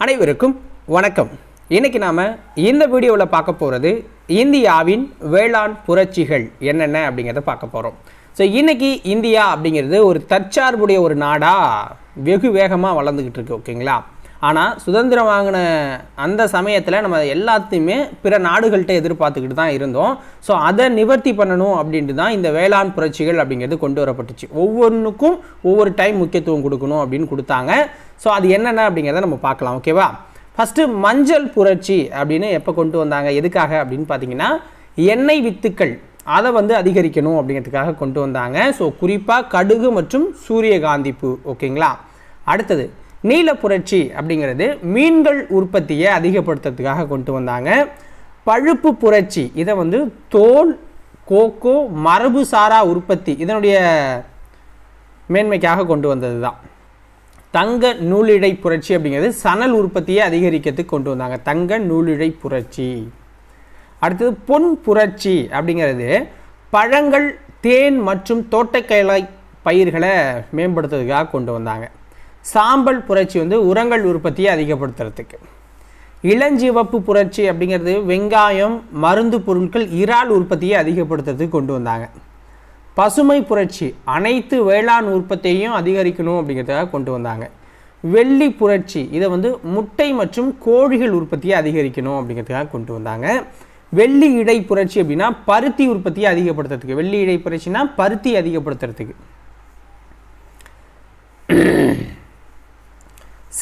அனைவருக்கும் வணக்கம். இன்றைக்கி நாம் இந்த வீடியோவில் பார்க்க போகிறது இந்தியாவின் வேளாண் புரட்சிகள் என்னென்ன அப்படிங்கிறத பார்க்க போகிறோம் ஸோ இன்றைக்கி இந்தியா அப்படிங்கிறது ஒரு தற்சார்புடைய ஒரு நாடாக வெகு வேகமாக வளர்ந்துக்கிட்டு இருக்கு ஓகேங்களா ஆனால் சுதந்திரம் வாங்கின அந்த சமயத்தில் நம்ம எல்லாத்தையுமே பிற நாடுகள்கிட்ட எதிர்பார்த்துக்கிட்டு தான் இருந்தோம். ஸோ அதை நிவர்த்தி பண்ணணும் அப்படின்ட்டு தான் இந்த வேளாண் புரட்சிகள் அப்படிங்கிறது கொண்டு வரப்பட்டுச்சு. ஒவ்வொன்றுக்கும் ஒவ்வொரு டைம் முக்கியத்துவம் கொடுக்கணும் அப்படின்னு கொடுத்தாங்க. ஸோ அது என்னென்ன அப்படிங்கிறத நம்ம பார்க்கலாம் ஓகேவா ஃபஸ்ட்டு மஞ்சள் புரட்சி அப்படின்னு எப்போ கொண்டு வந்தாங்க? எதுக்காக அப்படின்னு பார்த்தீங்கன்னா எண்ணெய் வித்துக்கள். அதை வந்து அதிகரிக்கணும் அப்படிங்கிறதுக்காக கொண்டு வந்தாங்க. ஸோ குறிப்பாக கடுகு மற்றும் சூரியகாந்தி பூ ஓகேங்களா அடுத்தது நீல புரட்சி அப்படிங்கிறது மீன்கள் உற்பத்தியை அதிகப்படுத்துறதுக்காக கொண்டு வந்தாங்க. பழுப்பு புரட்சி இதை வந்து தோல் கோகோ மரபு சாரா உற்பத்தி இதனுடைய மேன்மைக்காக கொண்டு வந்தது தான் தங்க நூலிழை புரட்சி அப்படிங்கிறது சணல் உற்பத்தியை அதிகரிக்கிறதுக்கு கொண்டு வந்தாங்க. தங்க நூலிழை புரட்சி. அடுத்தது பொன் புரட்சி அப்படிங்கிறது பழங்கள் தேன் மற்றும் தோட்டக்கலை பயிர்களை மேம்படுத்துறதுக்காக கொண்டு வந்தாங்க. சாம்பல் புரட்சி வந்து உரங்கள் உற்பத்தியை அதிகப்படுத்துறதுக்கு. இளஞ்சிவப்பு புரட்சி அப்படிங்கிறது வெங்காயம் மருந்து பொருட்கள் இறால் உற்பத்தியை அதிகப்படுத்துறதுக்கு கொண்டு வந்தாங்க. பசுமை புரட்சி அனைத்து வேளாண் உற்பத்தியையும் அதிகரிக்கணும் அப்படிங்கிறதுக்காக கொண்டு வந்தாங்க. வெள்ளி புரட்சி இதை வந்து முட்டை மற்றும் கோழிகள் உற்பத்தியை அதிகரிக்கணும் அப்படிங்கிறதுக்காக கொண்டு வந்தாங்க. வெள்ளி இடை புரட்சி அப்படின்னா பருத்தி உற்பத்தியை அதிகப்படுத்துறதுக்கு. வெள்ளி இடை புரட்சினா பருத்தி அதிகப்படுத்துறதுக்கு.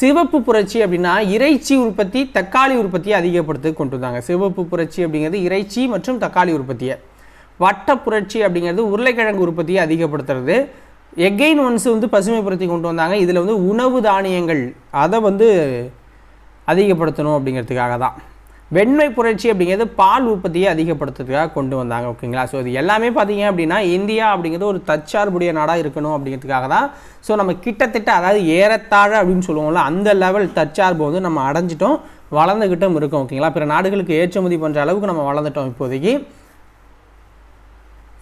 சிவப்பு புரட்சி அப்படின்னா இறைச்சி உற்பத்தி தக்காளி உற்பத்தியை அதிகப்படுத்தி கொண்டு வந்தாங்க சிவப்பு புரட்சி அப்படிங்கிறது இறைச்சி மற்றும் தக்காளி உற்பத்தியை. வட்ட புரட்சி அப்படிங்கிறது உருளைக்கிழங்கு உற்பத்தியை அதிகப்படுத்துறது. எகெயின் ஒன்ஸ் வந்து பசுமை புரட்சி கொண்டு வந்தாங்க. இதில் வந்து உணவு தானியங்கள் அதை வந்து அதிகப்படுத்தணும் அப்படிங்கிறதுக்காக தான். வெண்மை புரட்சி அப்படிங்கிறது பால் உற்பத்தியை அதிகப்படுத்துறதுக்காக கொண்டு வந்தாங்க ஓகேங்களா ஸோ இது எல்லாமே பார்த்தீங்க அப்படின்னா இந்தியா அப்படிங்கிறது ஒரு தற்சார்புடைய நாடாக இருக்கணும் அப்படிங்கிறதுக்காக தான். ஸோ நம்ம கிட்டத்தட்ட அதாவது ஏறத்தாழ அப்படின்னு சொல்லுவோம்ல அந்த லெவல் தற்சார்பு வந்து நம்ம அடைஞ்சிட்டோம் வளர்ந்துக்கிட்டும் இருக்கோம் ஓகேங்களா பிற நாடுகளுக்கு ஏற்றுமதி பண்ணுற அளவுக்கு நம்ம வளர்ந்துட்டோம் இப்போதைக்கு.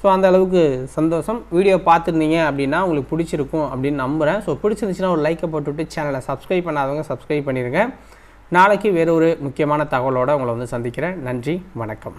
ஸோ அந்த அளவுக்கு சந்தோஷம். வீடியோ பார்த்துருந்தீங்க அப்படின்னா உங்களுக்கு பிடிச்சிருக்கும் அப்படின்னு நம்புகிறேன் ஸோ பிடிச்சிருந்துச்சுன்னா ஒரு லைக்கை போட்டுவிட்டு சேனலை சப்ஸ்கிரைப் பண்ணாதவங்க சப்ஸ்கிரைப் பண்ணிடுங்க நாளைக்கு வேறு ஒரு முக்கியமான தகவலோடு உங்களை வந்து சந்திக்கிறேன். நன்றி வணக்கம்.